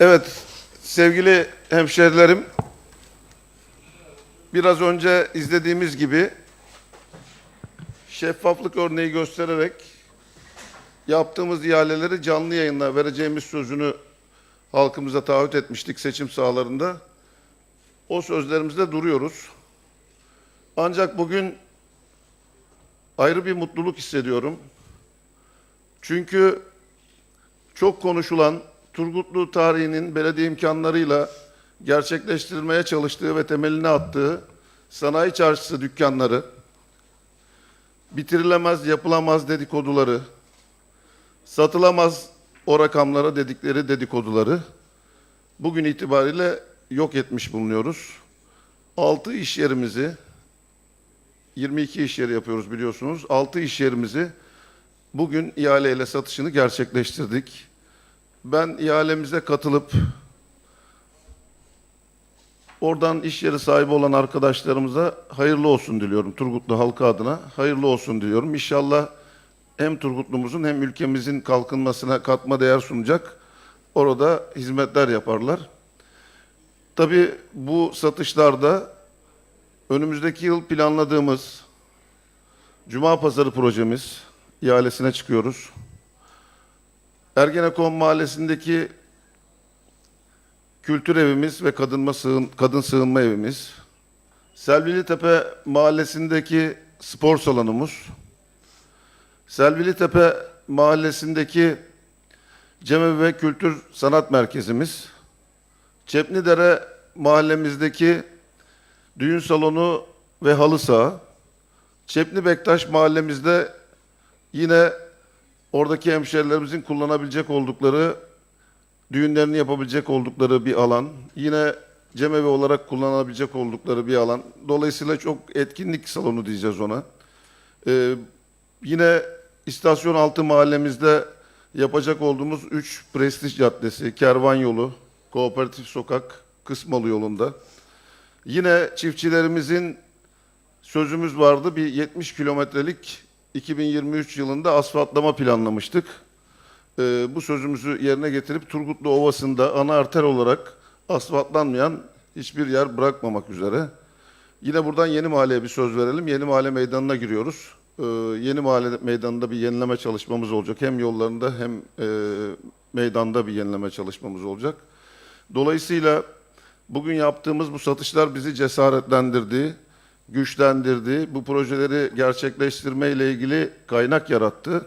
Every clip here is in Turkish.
Evet, sevgili hemşerilerim, biraz önce izlediğimiz gibi şeffaflık örneği göstererek yaptığımız ihaleleri canlı yayınla vereceğimiz sözünü halkımıza taahhüt etmiştik seçim sahalarında. O sözlerimizde duruyoruz. Ancak bugün ayrı bir mutluluk hissediyorum. Çünkü çok konuşulan Turgutlu tarihinin belediye imkanlarıyla gerçekleştirilmeye çalıştığı ve temelini attığı sanayi çarşısı dükkanları, bitirilemez, yapılamaz dedikoduları, satılamaz o rakamlara dedikleri dedikoduları bugün itibariyle yok etmiş bulunuyoruz. 6 iş yerimizi, 22 iş yeri yapıyoruz biliyorsunuz. 6 iş yerimizi bugün ihaleyle satışını gerçekleştirdik. Ben ihalemize katılıp oradan iş yeri sahibi olan arkadaşlarımıza hayırlı olsun diliyorum. Turgutlu halkı adına hayırlı olsun diliyorum. İnşallah hem Turgutlumuzun hem ülkemizin kalkınmasına katma değer sunacak. Orada hizmetler yaparlar. Tabii bu satışlarda önümüzdeki yıl planladığımız Cuma Pazarı projemiz ihalesine çıkıyoruz. Ergenekon Mahallesi'ndeki kültür evimiz ve kadınma sığın, kadın sığınma evimiz, Selvili Tepe Mahallesi'ndeki spor salonumuz, Selvili Tepe Mahallesi'ndeki Cemevi ve Kültür Sanat Merkezimiz, Çepnidere mahallemizdeki düğün salonu ve halı saha, Çepni Bektaş mahallemizde yine oradaki hemşerilerimizin kullanabilecek oldukları, düğünlerini yapabilecek oldukları bir alan. Yine cemevi olarak kullanabilecek oldukları bir alan. Dolayısıyla çok etkinlik salonu diyeceğiz ona. Ee, yine istasyon altı mahallemizde yapacak olduğumuz 3 prestij caddesi, kervan yolu, kooperatif sokak, kısmalı yolunda. Yine çiftçilerimizin sözümüz vardı. Bir 70 kilometrelik 2023 yılında asfaltlama planlamıştık. Ee, bu sözümüzü yerine getirip Turgutlu Ovası'nda ana arter olarak asfaltlanmayan hiçbir yer bırakmamak üzere. Yine buradan Yeni Mahalle'ye bir söz verelim. Yeni Mahalle Meydanı'na giriyoruz. Ee, Yeni Mahalle Meydanı'nda bir yenileme çalışmamız olacak. Hem yollarında hem e, meydanda bir yenileme çalışmamız olacak. Dolayısıyla bugün yaptığımız bu satışlar bizi cesaretlendirdi, güçlendirdi. Bu projeleri gerçekleştirme ile ilgili kaynak yarattı.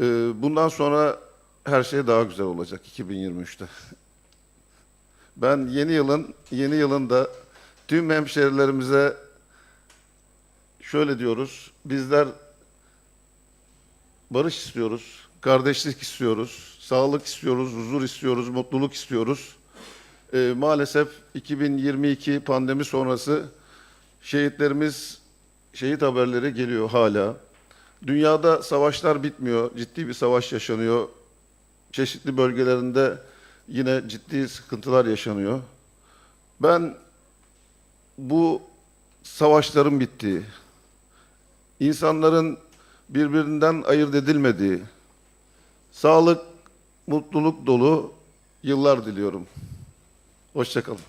Ee, Bundan sonra her şey daha güzel olacak 2023'te. Ben yeni yılın yeni yılında tüm hemşerilerimize şöyle diyoruz. Bizler barış istiyoruz, kardeşlik istiyoruz, sağlık istiyoruz, huzur istiyoruz, mutluluk istiyoruz. Ee, maalesef 2022 pandemi sonrası şehitlerimiz, şehit haberleri geliyor hala. Dünyada savaşlar bitmiyor, ciddi bir savaş yaşanıyor. Çeşitli bölgelerinde yine ciddi sıkıntılar yaşanıyor. Ben bu savaşların bittiği, insanların birbirinden ayırt edilmediği, sağlık, mutluluk dolu yıllar diliyorum. Hoşçakalın.